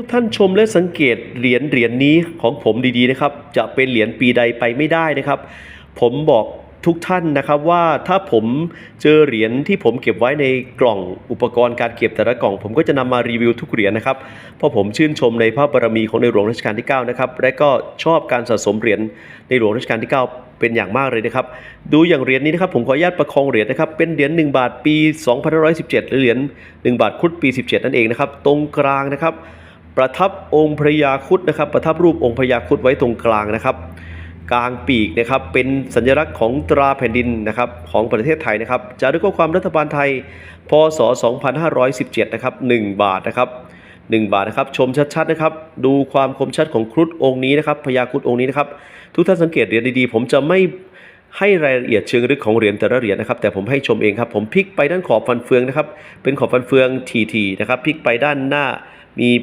ทุกท่านชมและสังเกตเหรียญเหรียญนี้ของผมดีๆนะครับ จะเป็นเหรียญปีใดไปไม่ได้นะครับ ผมบอกทุกท่านนะครับว่าถ้าผมเจอเหรียญที่ผมเก็บไว้ในกล่องอุปกรณ์การเก็บแต่ละกล่อง ผมก็จะนำมารีวิวทุกเหรียญนะครับเพราะผมชื่นชมในพระบารมีของในหลวงรัชกาลที่9นะครับและก็ชอบการสะสมเหรียญในหลวงรัชกาลที่ 9 เป็นอย่างมากเลยนะครับ ดูอย่างเหรียญนี้นะครับผมขออนุญาตประคองเหรียญนะครับเป็นเหรียญ1บาทปี2517หรือเหรียญ1บาทครุฑปี 17 นั่นเองนะครับตรงกลางนะครับ ประทับองค์พระยาครุฑนะครับ ประทับรูปองค์พระยาครุฑไว้ตรงกลางนะครับ กลางปีกนะครับเป็นสัญลักษณ์ของตราแผ่นดินนะครับของประเทศไทยนะครับจารึกข้อความรัฐบาลไทย พศ 2517 นะครับ 1 บาทนะครับ1บาทนะครับชมชัดๆนะครับดูความคมชัดของครุฑองค์นี้นะครับพญาครุฑองค์นี้นะครับทุกท่านสังเกตเหรียญดีๆ ผมจะไม่ให้รายละเอียดเชิงลึกของเหรียญแต่ละเหรียญนะครับแต่ผมให้ชมเองครับผมพลิกไปด้านขอบฟันเฟืองนะครับเป็นขอบฟันเฟืองทีๆนะครับพลิกไปด้านหน้ามี